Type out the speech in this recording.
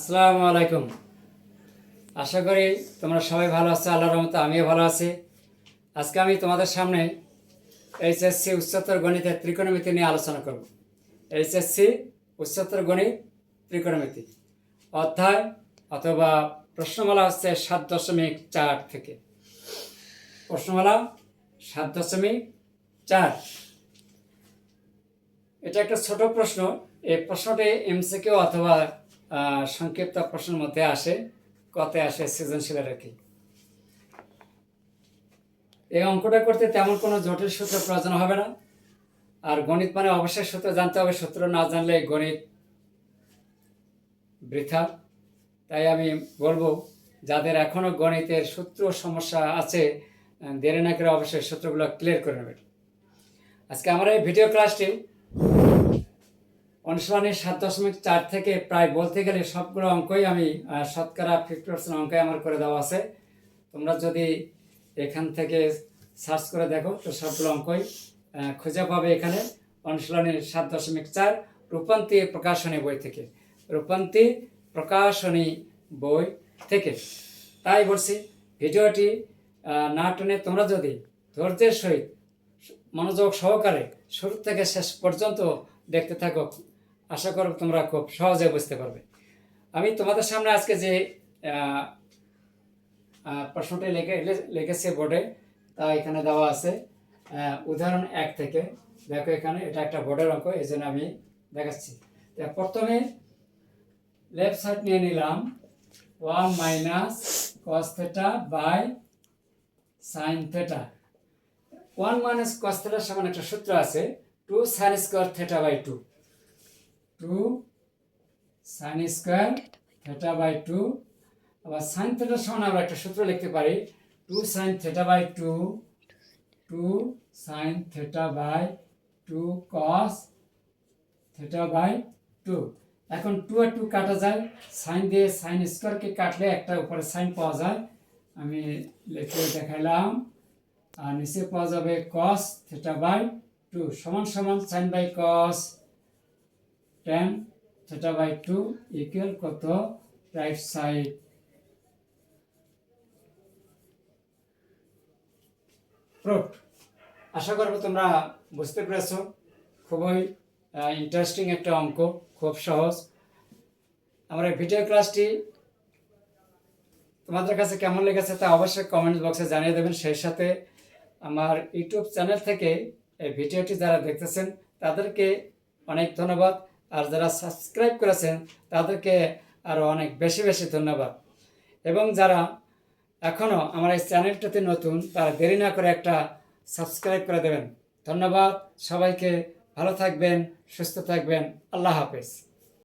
আসসালামু আলাইকুম। আশা করি তোমরা সবাই ভালো আছো, আল্লাহর রহমতে আমিও ভালো আছি। আজকে আমি তোমাদের সামনে এইচএসসি উচ্চতর গণিতের ত্রিকোণমিতি নিয়ে আলোচনা করব। এইচএসসি উচ্চতর গণিত ত্রিকোণমিতি, অধ্যায় অথবা প্রশ্নমালা হচ্ছে সাত দশমিক চার থেকে। প্রশ্নমালা সাত দশমিক চার। এটা একটা ছোট প্রশ্ন, এই প্রশ্নটি এমসিকিউ অথবা সংক্ষিপ্ত প্রশ্নের মধ্যে আসে, কতে আসে সৃজনশীলের আর কি। এই অঙ্কটা করতে তেমন কোনো জটিল সূত্র প্রয়োজন হবে না। আর গণিত মানে অবশ্যই সূত্র জানতে হবে, সূত্র না জানলে গণিত বৃথা। তাই আমি বলব, যাদের এখনও গণিতের সূত্র সমস্যা আছে, দেরি না করে অবশ্যই সূত্রগুলো ক্লিয়ার করে নেবেন। আজকে আমার এই ভিডিও ক্লাসটি অনুশীলনের সাত দশমিক চার থেকে প্রায় বলতে গেলে সবগুলো অঙ্কই আমি শতকরা ফিফটি পার্সেন্ট অঙ্কই আমার করে দেওয়া আছে। তোমরা যদি এখান থেকে সার্চ করে দেখো, তো সবগুলো অঙ্কই খুঁজে পাবে এখানে। অনুশীলনের সাত দশমিক চার, রূপান্তী প্রকাশনী বই থেকে। রূপান্তী প্রকাশনী বই থেকে। তাই বলছি, ভিডিওটি না টেনে তোমরা যদি ধৈর্যের সহিত মনোযোগ সহকারে শুরু থেকে শেষ পর্যন্ত দেখতে থাকো আশা করব তোমরা খুব সহজে বুঝতে পারবে। আমি তোমাদের সামনে আজকে যে প্রশ্নটি লিখে লিখেছি বোর্ডে, তা এখানে দেওয়া আছে। উদাহরণ এক থেকে, দেখো এখানে, এটা একটা বোর্ডের অঙ্ক এই জন্য আমি দেখাচ্ছি। প্রথমে লেফট সাইড নিয়ে নিলাম one minus cos theta by sine theta one minus cos থেটার সমান একটা সূত্র আছে two sine square theta by two two sine square theta by two আবার সাইন থেটার সমান আমরা একটা সূত্র লিখতে পারি। Two sine theta by two two sine theta by two cos theta by two এখন টু আর টু কাটা যায়। সাইন দিয়ে সাইন স্কোয়ারকে কাটলে একটা উপরে সাইন পাওয়া যায়। আমি লিখে দেখাইলাম। আর নিচে পাওয়া যাবে কস থেটা বাই টু সমান সমান sine by cos tan theta by two equal কত? রাইট সাইড প্রুফ আশা করব তোমরা বুঝতে পেরেছ। খুবই ইন্টারেস্টিং একটা অঙ্ক, খুব সহজ। আমার এই ভিডিও ক্লাসটি তোমাদের কাছে কেমন লেগেছে তা অবশ্যই কমেন্ট বক্সে জানিয়ে দেবেন। সেই সাথে আমার ইউটিউব চ্যানেল থেকে এই ভিডিওটি যারা দেখতেছেন, তাদেরকে অনেক ধন্যবাদ। আর যারা সাবস্ক্রাইব করেছেন, তাদেরকে আরও অনেক বেশি বেশি ধন্যবাদ। এবং যারা এখনও আমার এই চ্যানেলটাতে নতুন, তারা দেরি না করে একটা সাবস্ক্রাইব করে দেবেন। ধন্যবাদ, সবাইকে ভালো থাকবেন, সুস্থ থাকবেন, আল্লাহ হাফেজ।